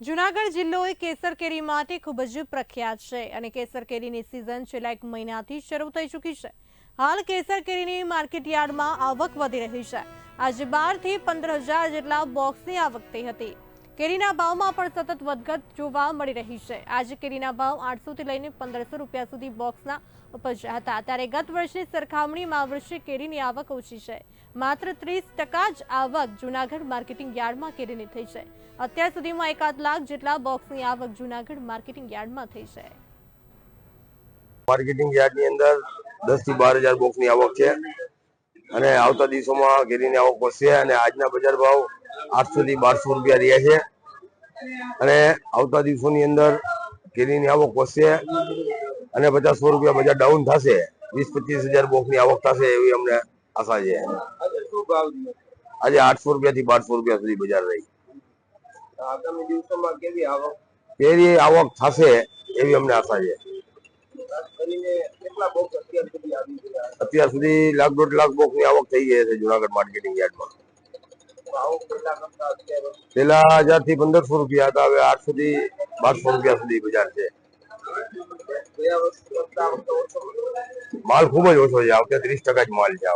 જુનાગઢ જિલ્લો એ કેસર કેરી માટે ખૂબ જ પ્રખ્યાત છે અને કેસર કેરીની સિઝન છેલ્લા એક મહિનાથી શરૂ થઈ ચૂકી છે. હાલ કેસર કેરીની માર્કેટ યાર્ડમાં આવક વધી રહી છે. આજે બારથી પંદર હજાર જેટલા બોક્સની આવક થઈ હતી. કેરીના ભાવમાં પણ સતત વધઘટ જોવા મળી રહી છે. આજે કેરીના ભાવ આઠસોથી લઈને પંદરસો રૂપિયા સુધી બોક્સના ઉપજ્યા હતા. ત્યારે ગત વર્ષની સરખામણીમાં આ વર્ષે કેરીની આવક ઓછી છે. માત્ર ત્રીસ ટકા જ આવક જુનાગઢ માર્કેટિંગ યાર્ડમાં કેરીની થઈ છે. અત્યાર સુધીમાં એકાદ લાખ જેટલા બોક્સની આવક જુનાગઢ માર્કેટિંગ યાર્ડમાં થઈ છે. માર્કેટિંગ યાર્ડની અંદર દસથી બાર હજાર બોક્સની આવક છે. અને આવતા દિવસોમાં કેરીની આવક વધશે અને આજના બજાર ભાવ આઠસો થી બારસો રૂપિયા રહ્યા છે. અને આવતા દિવસોની અંદર કેરીની આવક વધશે અને પચાસ સો રૂપિયા બજાર ડાઉન થશે. વીસ પચીસ હજાર બોક્સની આવક થશે એવી અમને આશા છે. આજે આઠસો રૂપિયા થી બારસો રૂપિયા સુધી બજાર રહી. આગામી દિવસોમાં કેવી આવક? કેરી આવક થશે એવી અમને આશા છે. અત્યાર સુધી લાખ દોઢ લાખ બોક્સની આવક થઈ ગઈ છે જુનાગઢ માર્કેટિંગ યાર્ડમાં ભાવ કેટલા કરતા અત્યારે પેલા હજારથી પંદરસો રૂપિયા હતા, હવે આઠસો થી બારસો રૂપિયા સુધી બજાર છે. માલ ખૂબ જ ઓછો છે આ વખતે ત્રીસ ટકા જ માલ છે